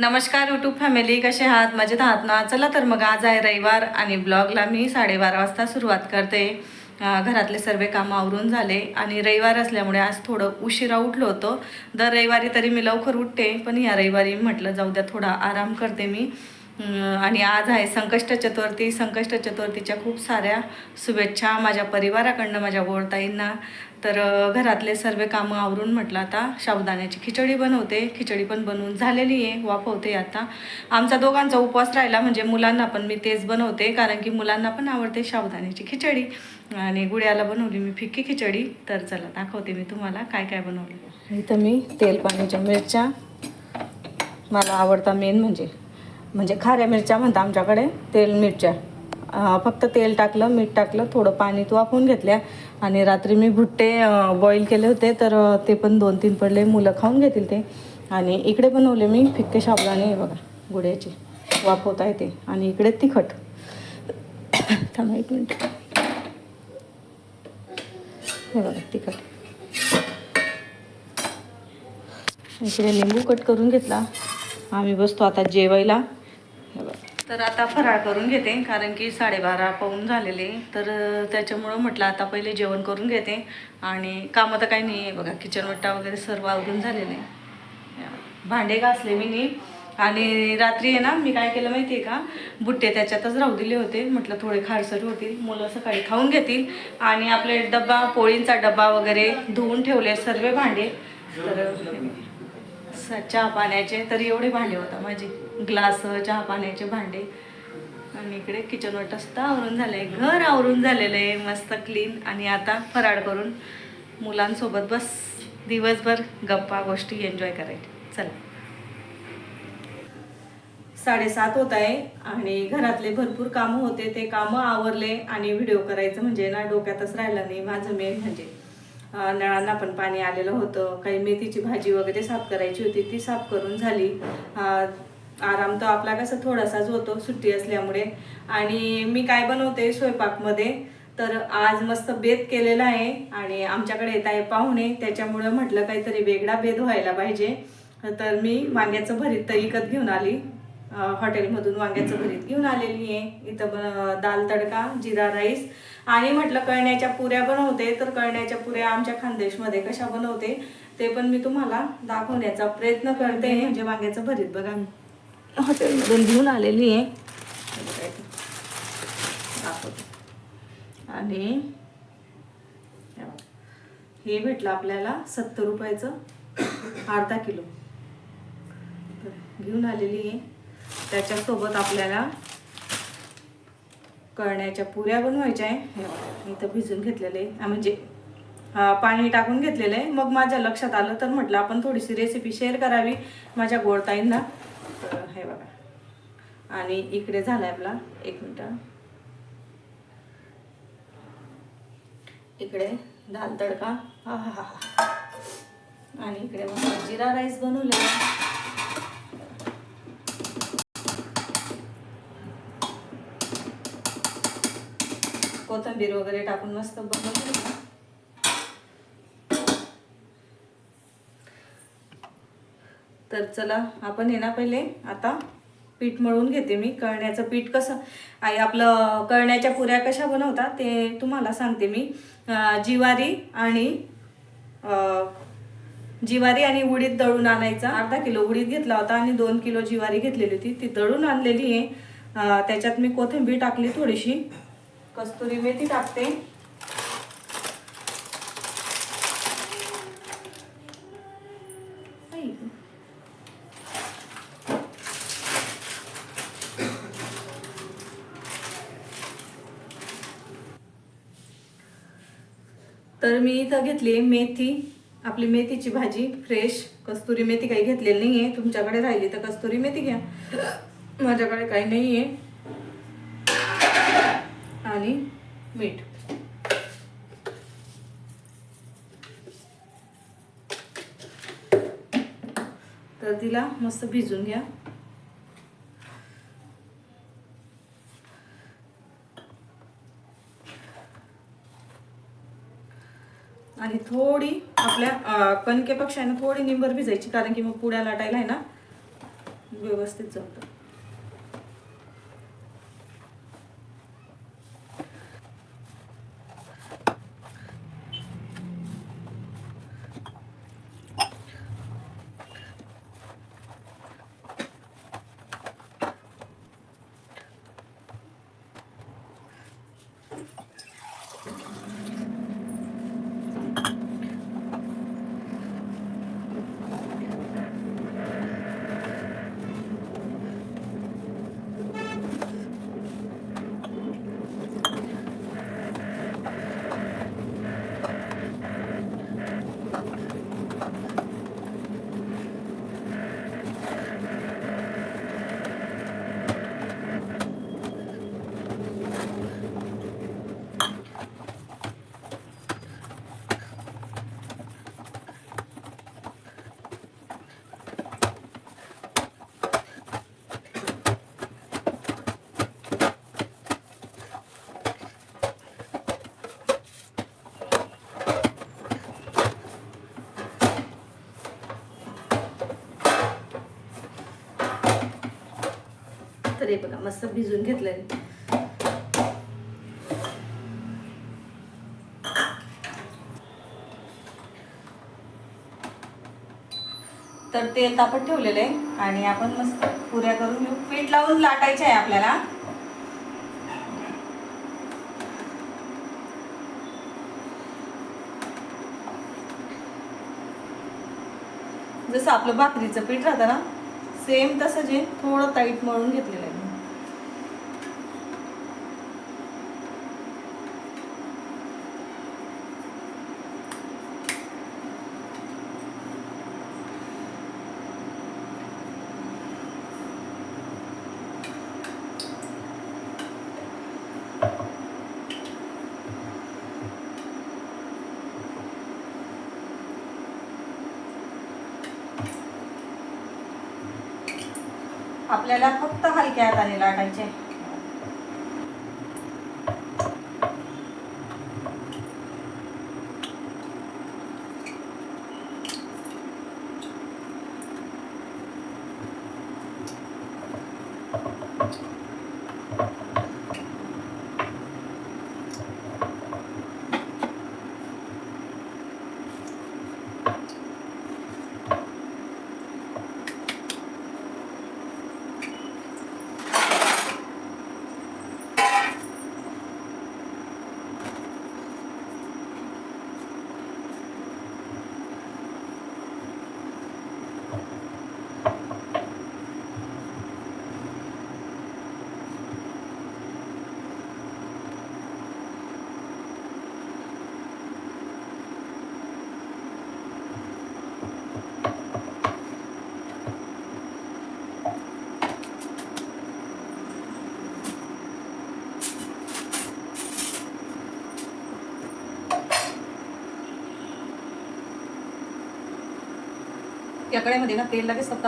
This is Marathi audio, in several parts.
नमस्कार यूट्यूब फॅमिली कसे आहात? मजेत आहात ना? चला तर मग आज आहे रविवार आणि ब्लॉगला मी साडेबारा वाजता सुरुवात करते. घरातले सर्व कामं आवरून झाले आणि रविवार असल्यामुळे आज थोडं उशिरा उठलो होतो. दर रविवारी तरी मी लवकर उठते पण या रविवारी म्हटलं जाऊ द्या थोडा आराम करते मी. आणि आज आहे संकष्ट चतुर्थी. संकष्ट चतुर्थीच्या खूप साऱ्या शुभेच्छा माझ्या परिवाराकडनं माझ्या गोडताईंना. तर घरातले सर्व कामं आवरून म्हटलं आता शाबुदाण्याची खिचडी बनवते. खिचडी पण बनवून झालेली आहे वाफवते आता. आमचा दोघांचा उपवास राहिला म्हणजे मुलांना पण मी तेच बनवते कारण की मुलांना पण आवडते शाबुदाण्याची खिचडी. आणि गुड्याला बनवली मी फिक्की खिचडी. तर चला दाखवते मी तुम्हाला काय काय बनवलं. इथं मी तेल पाण्याच्या मिरच्या. मला आवडता मेन म्हणजे म्हणजे खाऱ्या मिरच्या म्हणता आमच्याकडे तेल मिरच्या. फक्त तेल टाकलं मीठ टाकलं थोडं पाणी वाफवून घेतल्या. आणि रात्री मी भुट्टे बॉईल केले होते तर ते पण दोन तीन पडले. मुलं खाऊन घेतील ते. आणि इकडे बनवले मी फिक्के साबुदाणे बघा गुड्याचे. वाफवता येते. आणि इकडे तिखट. थांबा एक मिनिट. हे बघा तिखट. इकडे लिंबू कट करून घेतला. आम्ही बसतो आता जेवायला. तर आता फराळ करून घेते कारण की साडेबारा पाऊन झालेले. तर त्याच्यामुळं म्हटलं आता पहिले जेवण करून घेते. आणि कामं तर काही नाही आहे बघा किचन वट्टा वगैरे सर्व आवरून झालेले. भांडे घासले मी नी आणि रात्री आहे ना मी काय केलं माहिती आहे का? बुट्टे त्याच्यातच राहू दिले होते. म्हटलं थोडे खारसर होतील मुलं सकाळी खाऊन घेतील. आणि आपले डब्बा पोळींचा डब्बा वगैरे धुवून ठेवले सर्व भांडे. तर चहा पाण्याचे तर एवढे भांडे होता माझे. ग्लास चहा पाण्याचे भांडे. आणि इकडे किचन वाटत आवरून झालंय. घर आवरून झालेलं आहे मस्त क्लीन आणि आता फराळ करून मुलांसोबत बस. दिवसभर गप्पा गोष्टी एन्जॉय करायचे. चला. साडेसात होत आहे आणि घरातले भरपूर कामं होते. ते कामं आवरले आणि व्हिडिओ करायचं म्हणजे ना डोक्यातच राहिलं नाही. माझं मेन म्हणजे नळांना पण पाणी आलेलं होतं. काही मेथीची भाजी वगैरे साफ करायची होती ती साफ करून झाली. आराम तर आपला कसं थोडासाच होतो सुट्टी असल्यामुळे. आणि मी काय बनवते स्वयंपाकमध्ये तर आज मस्त बेद केलेला आहे. आणि आमच्याकडे येत आहे पाहुणे त्याच्यामुळं म्हटलं काहीतरी वेगळा बेद व्हायला पाहिजे. तर मी वांग्याचं भरीत तर विकत घेऊन आली. हॉटेलमधून वांग्याचं भरीत घेऊन आलेली आहे. इथं दाल तडका जिरा राईस आणि म्हटलं कळण्याच्या पुऱ्या बनवते. तर कळण्याच्या पुऱ्या आमच्या खानदेशमध्ये कशा बनवते ते पण मी तुम्हाला दाखवण्याचा प्रयत्न करते. म्हणजे वांग्याचं भरीत बघा. मी हॉटेलमधून घेऊन आलेली आहे. दाखवते. आणि हे भेटलं आपल्याला सत्तर रुपयाचं. अर्धा किलो. घेऊन आलेली आहे. त्याच्यासोबत आपल्याला कळण्याच्या पुऱ्या बनवायच्या आहे. हे बघा, इथं भिजून घेतलेले आहे. म्हणजे पाणी टाकून घेतलेलं आहे. मग माझ्या लक्षात आलं तर म्हटलं आपण थोडीशी रेसिपी शेअर करावी माझ्या गोडताईंना. तर हे बघा. आणि इकडे झाला आपला एक मिनटं. इकडे दाल तडका. हा हा हा हा. आणि इकडे मग जिरा राईस बनवलेला. कोथंबीर वगैरे टाकून मस्त बनवून तर चला आपण हे ना पहिले आता पीठ मळून घेते मी. कळण्याचं पीठ कसं आई आपलं कळण्याच्या पुऱ्या कशा बनवतात ते तुम्हाला सांगते मी. जिवारी आणि जिवारी आणि उडीद दळून आणायचा. अर्धा किलो उडीद घेतला होता आणि दोन किलो जिवारी घेतलेली होती. ती दळून आणलेली आहे. त्याच्यात मी कोथिंबीर टाकली थोडीशी. कस्तुरी मेथी टाकते. तर मी इथं घेतली मेथी. आपली मेथीची भाजी फ्रेश कस्तुरी मेथी काही घेतलेली नाही आहे तुमच्याकडे राहिली तर कस्तुरी मेथी घ्या. माझ्याकडे काही नाही आहे आणि मीठ. तर तिला मस्त भिजून घ्या. आणि थोडी आपल्या कणकेपेक्षा आहे ना थोडी निंबर भिजायची कारण की मग पुड्या लाटायला आहे ना व्यवस्थित जमतं. तर हे बघा मस्त भिजून घेतलंय. तर तेल तापत ठेवलेलं आहे आणि आपण मस्त पुऱ्या करून घेऊ. पीठ लावून लाटायचे आहे आपल्याला. जसं आपलं भाकरीचं पीठ राहतं ना सेम तसं जे थोडं टाईट मळून घेतलेलं आहे मी. आपल्याला फक्त हलक्या हाताने लाटायचे या कढईमध्ये ना तेल लगेच फक्त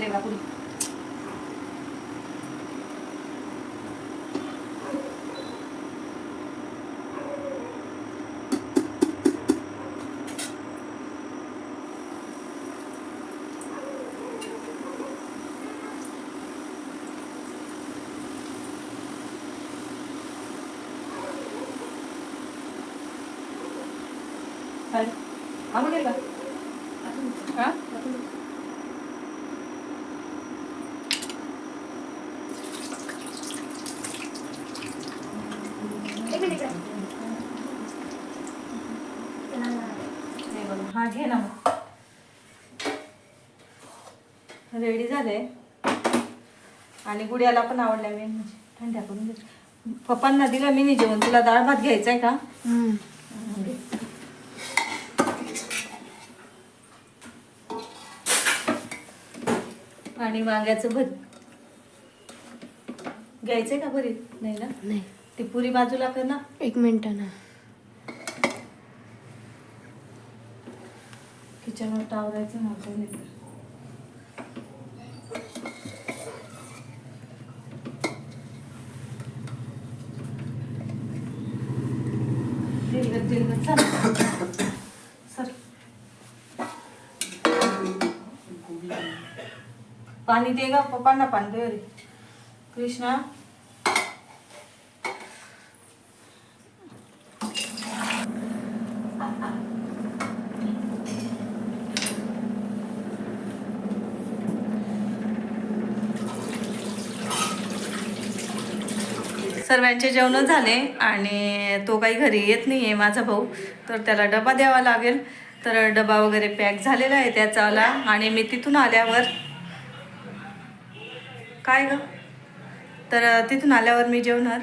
சர்க்கரை குடி घे ना मग. रेडी झाले. आणि गुडियाला पण आवडल्या मी म्हणजे. थंड्या करून दे. पप्पांना दिलं मी जेवण तुला डाळ भात घ्यायचा आहे का आणि वांग्याचं भर. घ्यायचंय का भरीत? नाही ना? नाही. ती पुरी बाजूला कर ना. एक मिनिट ना. किचनवर टावरायचं नव्हतं तेलगत तेलगत चल सर पाणी दे गा पप्पांना पाणी दे रे कृष्णा सर्वांचे जेवण झाले आणि तो काही घरी येत नाही आहे माझा भाऊ. तर त्याला डबा द्यावा लागेल. तर डबा वगैरे पॅक झालेला आहे त्याचावाला आणि मी तिथून आल्यावर काय ग? तर तिथून आल्यावर मी जेवणार.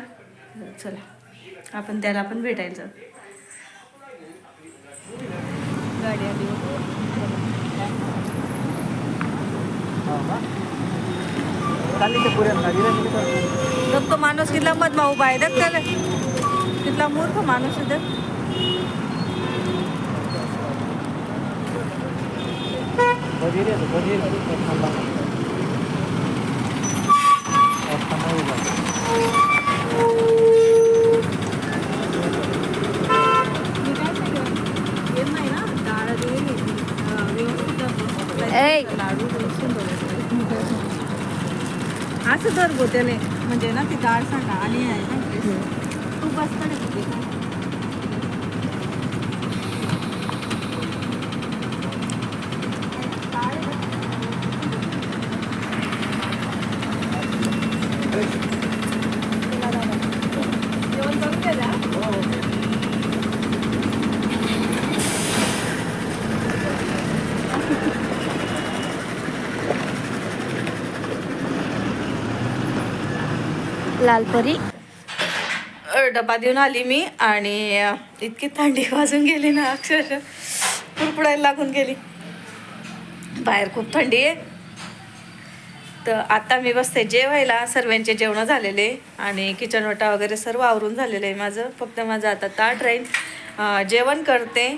चला आपण त्याला पण भेटायला जाऊ. गाडी आली. तो माणूस कितला मधमा उभा आहे देख त्याला. कितला मूर्ख माणूस आहे देख. मी काय सांगेन? येत नाही ना डाळ दिलेली. अं, व्यवस्थित असं. ऐ. लाडू व्यवस्थित बनवले. असं धर गोत्याले म्हणजे ना ती डाळ सांगा आणि आहे ना तू. बसता रे तिथे. जेवण करून घे जा. लालपरी. अ, डबा देऊन आली मी आणि इतकी थंडी वाजून गेली ना अक्षरशः कुरकुडायला लागून गेली. बाहेर खूप थंडी आहे. तर आता मी बसते जेवायला. सर्वांचे जेवणं झालेले आणि किचन वटा वगैरे सर्व आवरून झालेलं आहे माझं. फक्त माझं आता ताट राहील. जेवण करते.